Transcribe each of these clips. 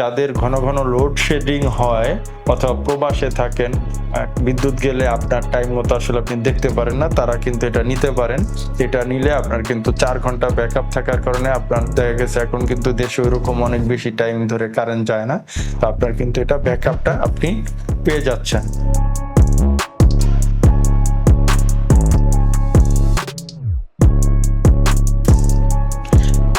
যাদের ঘন ঘন লোডশেডিং হয় অথবা প্রবাসে থাকেন বিদ্যুৎ গেলে আপনার টাইম মতো আসলে আপনি দেখতে পারেন না, তারা কিন্তু এটা নিতে পারেন। এটা নিলে আপনার কিন্তু চার ঘণ্টা ব্যাকআপ থাকার কারণে আপনার দেখা গেছে এখন কিন্তু দেশে ওইরকম অনেক বেশি টাইম ধরে কারেন্ট যায় না। তো আপনার কিন্তু এটা ব্যাকআপটা আপনি পেয়ে যাচ্ছেন।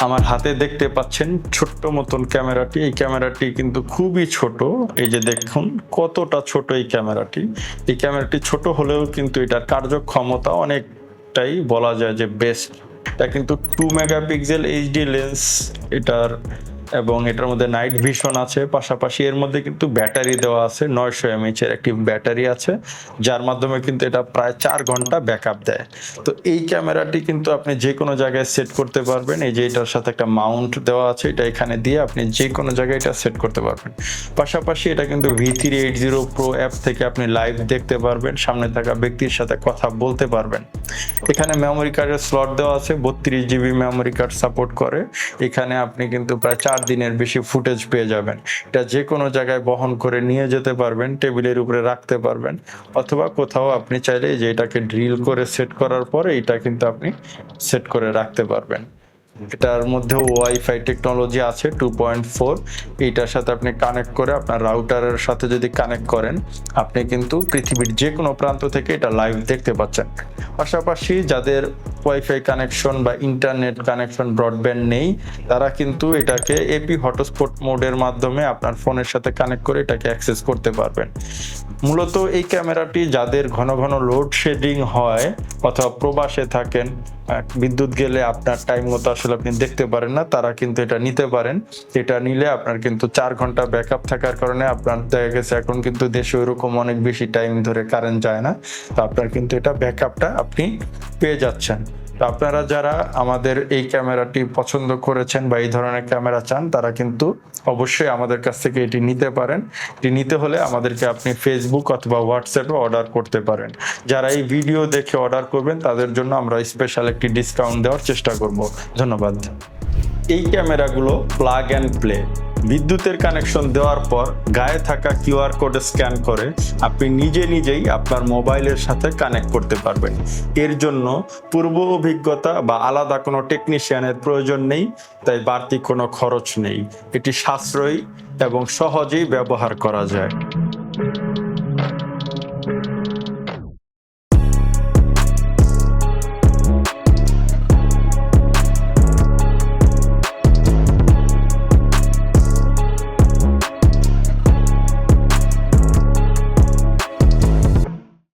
আমার হাতে দেখতে পাচ্ছেন ছোট্ট মতন ক্যামেরাটি। এই ক্যামেরাটি কিন্তু খুবই ছোট। এই যে দেখুন, কতটা ছোট এই ক্যামেরাটি। এই ক্যামেরাটি ছোট হলেও কিন্তু এটার কার্যক্ষমতা অনেকটাই বলা যায় যে বেস্ট এটা কিন্তু টু মেগাপিক্সেল এইচডি লেন্স এটার এবং এটার মধ্যে নাইট ভিশন আছে। পাশাপাশি এর মধ্যে কিন্তু ব্যাটারি দেওয়া আছে, নয়শো এমএইচ এর একটি ব্যাটারি আছে, যার মাধ্যমে কিন্তু এটা প্রায় চার ঘণ্টা ব্যাকআপ দেয়। তো এই ক্যামেরাটি কিন্তু আপনি যে কোনো জায়গায় সেট করতে পারবেন। এই যে এটার সাথে একটা মাউন্ট দেওয়া আছে, এটা এখানে দিয়ে আপনি যে কোনো জায়গায় এটা সেট করতে পারবেন। পাশাপাশি এটা কিন্তু V three eight zero pro app থেকে আপনি লাইভ দেখতে পারবেন, সামনে থাকা ব্যক্তির সাথে কথা বলতে পারবেন। এখানে মেমোরি কার্ডের স্লট দেওয়া আছে, বত্রিশ জিবি মেমোরি কার্ড সাপোর্ট করে। এখানে আপনি কিন্তু প্রায় চার দিনের বেশি ফুটেজ পেয়ে যাবেন। এটা যে কোনো জায়গায় বহন করে নিয়ে যেতে পারবেন, টেবিলের উপরে রাখতে পারবেন, অথবা কোথাও আপনি চাইলে যে এটাকে ড্রিল করে সেট করার পরে এটা কিন্তু আপনি সেট করে রাখতে পারবেন। এটার মধ্যেও ওয়াইফাই টেকনোলজি আছে টু পয়েন্ট ফোর। এইটার সাথে আপনি কানেক্ট করে আপনার রাউটারের সাথে যদি কানেক্ট করেন, আপনি কিন্তু পৃথিবীর যে কোনো প্রান্ত থেকে এটা লাইভ দেখতে পাচ্ছেন। পাশাপাশি যাদের ওয়াইফাই কানেকশন বা ইন্টারনেট কানেকশন ব্রডব্যান্ড নেই। তারা কিন্তু এটাকে এপি হটস্পট মোডের মাধ্যমে আপনার ফোনের সাথে কানেক্ট করে এটাকে অ্যাক্সেস করতে পারবেন। মূলত এই ক্যামেরাটি যাদের ঘন ঘন লোড শেডিং হয় অথবা প্রবাসে থাকেন বিদ্যুৎ গেলে আপনার টাইম মতো আসলে আপনি দেখতে পারেন না, তারা কিন্তু এটা নিতে পারেন। এটা নিলে আপনার কিন্তু চার ঘণ্টা ব্যাকআপ থাকার কারণে আপনার দেখা গেছে এখন কিন্তু দেশে ওইরকম অনেক বেশি টাইম ধরে কারেন্ট যায় না। তো আপনার কিন্তু এটা ব্যাকআপটা আপনি পেয়ে যাচ্ছেন। আপনারা যারা আমাদের এই ক্যামেরাটি পছন্দ করেছেন বা এই ধরনের ক্যামেরা চান, তারা কিন্তু অবশ্যই আমাদের কাছ থেকে এটি নিতে পারেন। এটি নিতে হলে আমাদেরকে আপনি ফেসবুক অথবা হোয়াটসঅ্যাপে অর্ডার করতে পারেন। যারা এই ভিডিও দেখে অর্ডার করবেন, তাদের জন্য আমরা স্পেশাল একটি ডিসকাউন্ট দেওয়ার চেষ্টা করব। ধন্যবাদ। এই ক্যামেরাগুলো প্লাগ অ্যান্ড প্লে বিদ্যুতের কানেকশন দেওয়ার পর গায়ে থাকা কিউআর কোড স্ক্যান করে আপনি নিজে নিজেই আপনার মোবাইলের সাথে কানেক্ট করতে পারবেন। এর জন্য পূর্ব অভিজ্ঞতা বা আলাদা কোনো টেকনিশিয়ানের প্রয়োজন নেই, তাই বাড়তি কোনো খরচ নেই। এটি সাশ্রয়ী এবং সহজেই ব্যবহার করা যায়।